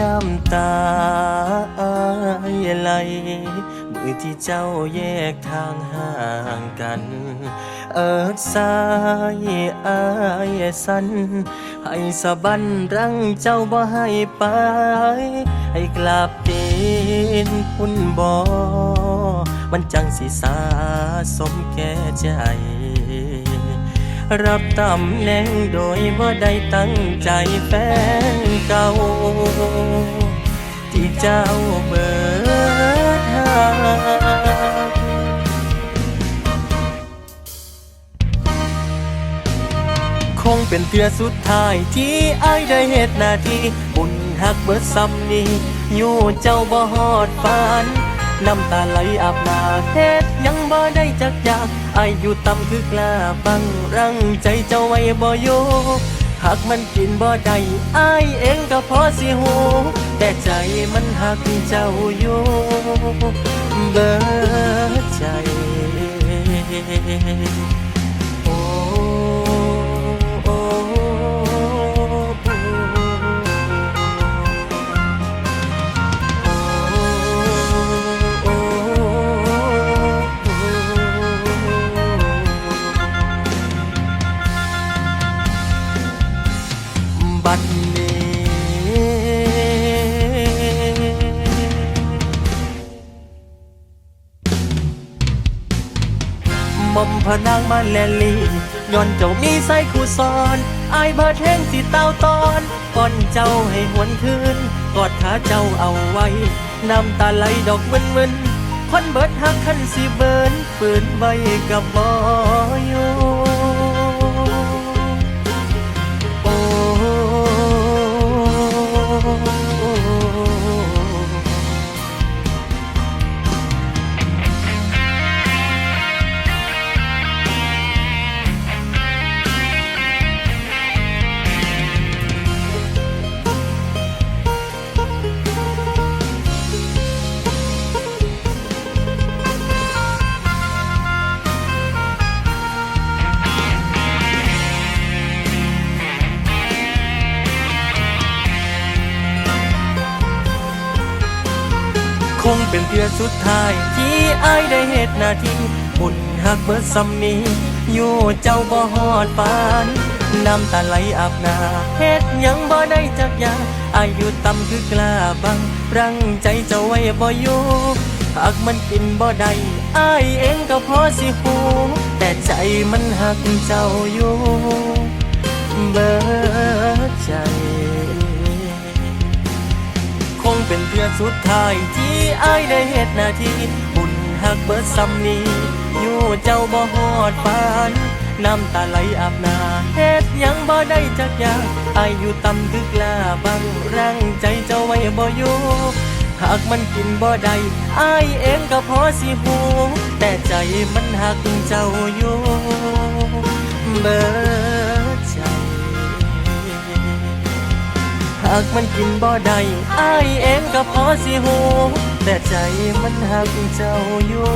น้ำตาอายไหลมือที่เจ้าแยกทางห่างกัน เอิกสายอายสัน ให้สะบันรังเจ้าบ่ให้ไป ให้กลับเดินคุณบ่มันจังสิสาสมแก่ใจ รับตำแหน่งโดยบ่าได้ตั้งใจแฟนเก่า ที่เจ้าเบิดหาคงเป็นเทือสุดท้ายที่ไอายได้เหตุนาทีบุญหักเบิดซ้ำนี้อยู่เจ้าบ่ฮอดปาน น้ำตาไหลอาบหน้าเฮ็ดยังบ่ได้จักอยากอายอยู่ต่ำคือกล้าบังรังใจเจ้าไว้บ่อยู่หากมันกินบ่ได้อายเองก็พอสิหูแต่ใจมันหักเจ้าอยู่เบิดใจ ม่อมพนางมาแลลีย้อนเจ้ามีใสคู่ซอนอายบาดแห้งสิเต้าตอน ก่อนเจ้าให้หวนคืน กอดขาเจ้าเอาไว้ น้ำตาไหลดอกมึนมึนคนเบิดหักคันสิเบินปืนไว้กับบอยู่ งเป็นเพื่อสุดท้าย ที่อายได้เหตุนาทีบุญหักเบิดซ้ำนี้อยู่เจ้าบ่ฮอดปานน้ำตาไหลอาบหนาเฮ็ดยังบ่ได้จักยาอายุต่ำคือกล้าบัง รังใจเจ้าไว้บ่อยู่หากมันกินบ่ได้อายเองก็พอสิหูแต่ใจมันหักเจ้าอยู่ สุดท้ายที่อายได้เหตุหน้าที่บุญหักเบิดซ้ำนี้ อยู่เจ้าบ่ฮอดปานน้ำตาไหลอาบหน้าเฮ็ดยังบ่ได้จักอย่างอายอยู่ต่ำคือกล้าบังรังใจเจ้าไว้บ่อยู่หากมันกินบ่ได้อายเองก็พอสิหูแต่ใจมันหักเจ้าอยู่เบิดากมันกินบ่ได้อายเองก็พอสิหูแต่ใจมันหักเจ้าอยู่